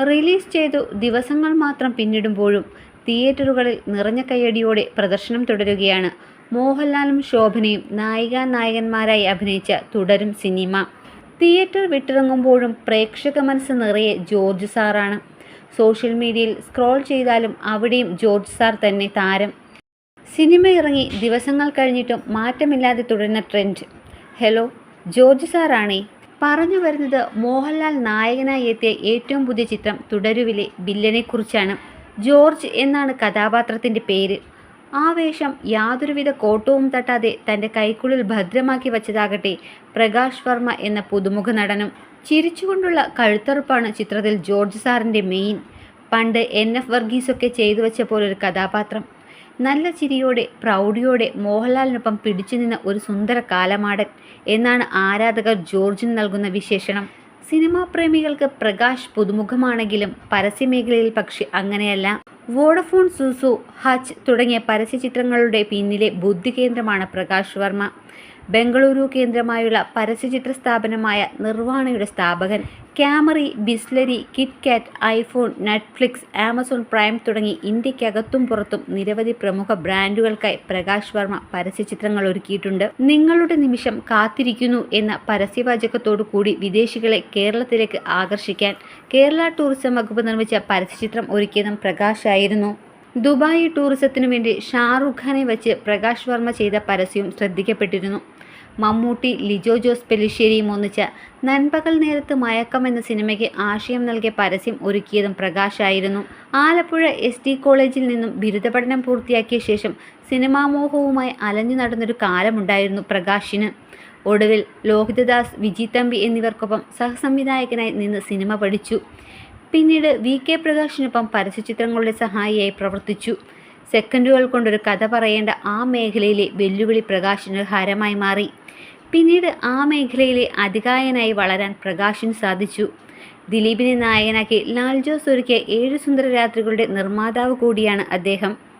Release ചെയ്തു ദിവസങ്ങൾ മാത്രം പിന്നിടുമ്പോഴും തിയേറ്ററുകളിൽ നിറഞ്ഞ കയ്യടിയോടെ പ്രദർശനം തുടരുകയാണ്. മോഹൻലാലും ശോഭനയും നായിക നായകന്മാരായി അഭിനയിച്ച തുടരും സിനിമ. തിയേറ്റർ വിട്ടിറങ്ങുമ്പോഴും പ്രേക്ഷക മനസ്സ് നിറയെ ജോർജ് സാറാണ്. സോഷ്യൽ മീഡിയയിൽ സ്ക്രോൾ ചെയ്താലും അവിടെയും ജോർജ് സാർ തന്നെ താരം. സിനിമ ഇറങ്ങി ദിവസങ്ങൾ കഴിഞ്ഞിട്ടും മാറ്റമില്ലാതെ തുടരുന്ന ട്രെൻഡ്. Hello George സാറാണേ? പറഞ്ഞു വരുന്നത് മോഹൻലാൽ നായകനായി എത്തിയ ഏറ്റവും പുതിയ ചിത്രം തുടരുവിലെ ബില്ലനെക്കുറിച്ചാണ് ജോർജ് എന്നാണ് കഥാപാത്രത്തിന്റെ പേര്. ആ വേഷം യാതൊരുവിധ കോട്ടവും തട്ടാതെ തന്റെ കൈക്കുള്ളിൽ ഭദ്രമാക്കി വച്ചതാകട്ടെ പ്രകാശ് വർമ്മ എന്ന പുതുമുഖ നടനും. ചിരിച്ചുകൊണ്ടുള്ള കഴുത്തറുപ്പാണ് ചിത്രത്തിൽ ജോർജ് സാറിന്റെ മെയിൻ. പണ്ട് എൻ എഫ് വർഗീസൊക്കെ ചെയ്തു വെച്ച പോലൊരു കഥാപാത്രം. നല്ല ചിരിയോടെ പ്രൗഢിയോടെ മോഹൻലാലിനൊപ്പം പിടിച്ചു നിന്ന ഒരു സുന്ദര കാലമാടൻ എന്നാണ് ആരാധകർ ജോർജിന് നൽകുന്ന വിശേഷണം. സിനിമാ പ്രേമികൾക്ക് പ്രകാശ് പുതുമുഖമാണെങ്കിലും പരസ്യമേഖലയിൽ പക്ഷെ അങ്ങനെയല്ല. വോഡഫോൺ സുസു ഹച്ച് തുടങ്ങിയ പരസ്യചിത്രങ്ങളുടെ പിന്നിലെ ബുദ്ധി കേന്ദ്രമാണ് പ്രകാശ് വർമ്മ. ബംഗളൂരു കേന്ദ്രമായുള്ള പരസ്യചിത്ര സ്ഥാപനമായ നിർവാണയുടെ സ്ഥാപകൻ Camry Kit Kat iPhone Netflix Amazon Prime തുടങ്ങി ഇന്ത്യക്കകത്തും പുറത്തും നിരവധി പ്രമുഖ ബ്രാൻഡുകൾക്കായി പ്രകാശ് വർമ്മ പരസ്യചിത്രങ്ങൾ ഒരുക്കിയിട്ടുണ്ട്. നിങ്ങളുടെ നിമിഷം കാത്തിരിക്കുന്നു എന്ന പരസ്യവാചകത്തോടു കൂടി വിദേശികളെ കേരളത്തിലേക്ക് ആകർഷിക്കാൻ കേരള ടൂറിസം വകുപ്പ് നിർമ്മിച്ച പരസ്യചിത്രം ഒരുക്കിയതും പ്രകാശായിരുന്നു ദുബായ് ടൂറിസത്തിനു വേണ്ടി ഷാറുഖ് ഖാനെ വച്ച് പ്രകാശ് വർമ്മ ചെയ്ത പരസ്യവും ശ്രദ്ധിക്കപ്പെട്ടിരുന്നു. മമ്മൂട്ടി ലിജോ ജോസ് പെലിശ്ശേരിയും ഒന്നിച്ച നൻപകൽ നേരത്ത് മയക്കം എന്ന സിനിമയ്ക്ക് ആശയം നൽകിയ പരസ്യം ഒരുക്കിയതും പ്രകാശായിരുന്നു. ആലപ്പുഴ എസ് ഡി കോളേജിൽ നിന്നും ബിരുദ പഠനം പൂർത്തിയാക്കിയ ശേഷം സിനിമാമോഹവുമായി അലഞ്ഞു നടന്നൊരു കാലമുണ്ടായിരുന്നു പ്രകാശിന്. ഒടുവിൽ ലോഹിതദാസ് വിജി തമ്പി എന്നിവർക്കൊപ്പം സഹസംവിധായകനായി നിന്ന് സിനിമ പഠിച്ചു. പിന്നീട് വി കെ പ്രകാശിനൊപ്പം പരസ്യചിത്രങ്ങളുടെ സഹായിയായി പ്രവർത്തിച്ചു. സെക്കൻഡുകൾ കൊണ്ടൊരു കഥ പറയേണ്ട ആ മേഖലയിലെ വെല്ലുവിളി പ്രകാശിന് ഹരമായി മാറി. പിന്നീട് ആ മേഖലയിലെ അധികായനായി വളരാൻ പ്രകാശിന് സാധിച്ചു. ദിലീപിനെ നായകനാക്കി ലാൽ ജോസ് ഒരുക്കിയ ഏഴ് സുന്ദര രാത്രികളുടെ നിർമ്മാതാവ് കൂടിയാണ് അദ്ദേഹം.